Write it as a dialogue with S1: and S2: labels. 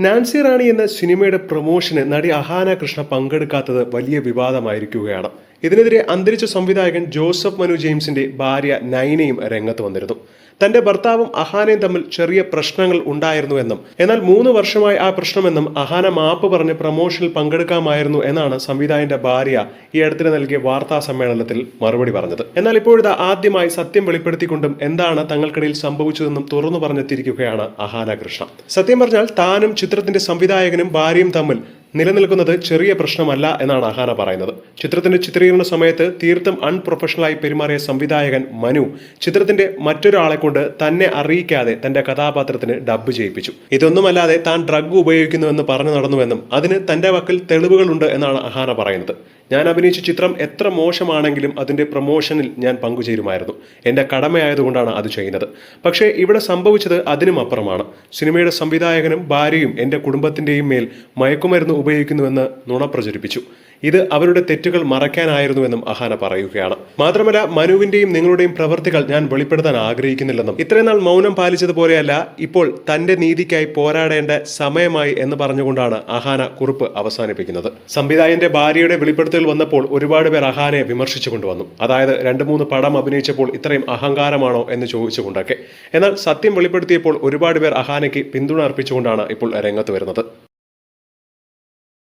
S1: Nancy റാണി എന്ന സിനിമയുടെ പ്രൊമോഷന് നടി അഹാന കൃഷ്ണ പങ്കെടുക്കാത്തത് വലിയ വിവാദമായിരിക്കുകയാണ്. ഇതിനെതിരെ അന്തരിച്ച സംവിധായകൻ ജോസഫ് മനു ജെയിംസിന്റെ ഭാര്യ നൈനയും രംഗത്ത് വന്നിരുന്നു. തന്റെ ഭർത്താവും അഹാനയും തമ്മിൽ ചെറിയ പ്രശ്നങ്ങൾ ഉണ്ടായിരുന്നുവെന്നും എന്നാൽ മൂന്ന് വർഷമായി ആ പ്രശ്നമെന്നും അഹാന മാപ്പ് പറഞ്ഞ് പ്രൊമോഷനിൽ പങ്കെടുക്കാമായിരുന്നു എന്നാണ് സംവിധായകന്റെ ഭാര്യ ഈ അടുത്തിടെ നൽകിയ വാർത്താ സമ്മേളനത്തിൽ മറുപടി പറഞ്ഞത്. എന്നാൽ ഇപ്പോഴത്തെ ആദ്യമായി സത്യം വെളിപ്പെടുത്തിക്കൊണ്ടും എന്താണ് തങ്ങൾക്കിടയിൽ സംഭവിച്ചതെന്നും തുറന്നു പറഞ്ഞെത്തിയിരിക്കുകയാണ് അഹാന കൃഷ്ണ. സത്യം പറഞ്ഞാൽ താനും ചിത്രത്തിന്റെ സംവിധായകനും ഭാര്യയും തമ്മിൽ നിലനിൽക്കുന്നത് ചെറിയ പ്രശ്നമല്ല എന്നാണ് അഹാന പറയുന്നത്. ചിത്രത്തിന്റെ ചിത്രീകരണ സമയത്ത് തീർത്തും അൺപ്രൊഫഷണലായി പെരുമാറിയ സംവിധായകൻ മനു ചിത്രത്തിന്റെ മറ്റൊരാളെ കൊണ്ട് തന്നെ അറിയിക്കാതെ തന്റെ കഥാപാത്രത്തിന് ഡബ്ബ് ചെയ്യിപ്പിച്ചു. ഇതൊന്നുമല്ലാതെ താൻ ഡ്രഗ് ഉപയോഗിക്കുന്നുവെന്ന് പറഞ്ഞു നടന്നുവെന്നും അതിന് തന്റെ വക്കിൽ തെളിവുകളുണ്ട് എന്നാണ് അഹാന പറയുന്നത്. ഞാൻ അഭിനയിച്ച ചിത്രം എത്ര മോശമാണെങ്കിലും അതിന്റെ പ്രൊമോഷനിൽ ഞാൻ പങ്കുചേരുമായിരുന്നു. എന്റെ കടമയായതുകൊണ്ടാണ് അത് ചെയ്യുന്നത്. പക്ഷേ ഇവിടെ സംഭവിച്ചത് അതിനും അപ്പുറമാണ്. സിനിമയുടെ സംവിധായകനും ഭാര്യയും എന്റെ കുടുംബത്തിന്റെയും മേൽ മയക്കുമരുന്ന് ഉപയോഗിക്കുന്നുവെന്ന് നുണ പ്രചരിപ്പിച്ചു. ഇത് അവരുടെ തെറ്റുകൾ മറയ്ക്കാനായിരുന്നുവെന്നും അഹാന പറയുകയാണ്. മാത്രമല്ല മനുവിന്റെയും നിങ്ങളുടെയും പ്രവൃത്തികൾ ഞാൻ വെളിപ്പെടുത്താൻ ആഗ്രഹിക്കുന്നില്ലെന്നും. ഇത്രയും നാൾ മൗനം പാലിച്ചതുപോലെയല്ല ഇപ്പോൾ തന്റെ നീതിക്കായി പോരാടേണ്ട സമയമായി എന്ന് പറഞ്ഞുകൊണ്ടാണ് അഹാന കുറിപ്പ് അവസാനിപ്പിക്കുന്നത്. സംവിധായകന്റെ ഭാര്യയുടെ വെളിപ്പെടുത്തൽ വന്നപ്പോൾ ഒരുപാട് പേർ അഹാനയെ വിമർശിച്ചു കൊണ്ടുവന്നു. അതായത് രണ്ട് മൂന്ന് പടം അഭിനയിച്ചപ്പോൾ ഇത്രയും അഹങ്കാരമാണോ എന്ന് ചോദിച്ചുകൊണ്ടൊക്കെ. എന്നാൽ സത്യം വെളിപ്പെടുത്തിയപ്പോൾ ഒരുപാട് പേർ അഹാനയ്ക്ക് പിന്തുണ അർപ്പിച്ചുകൊണ്ടാണ് ഇപ്പോൾ രംഗത്ത് വരുന്നത്.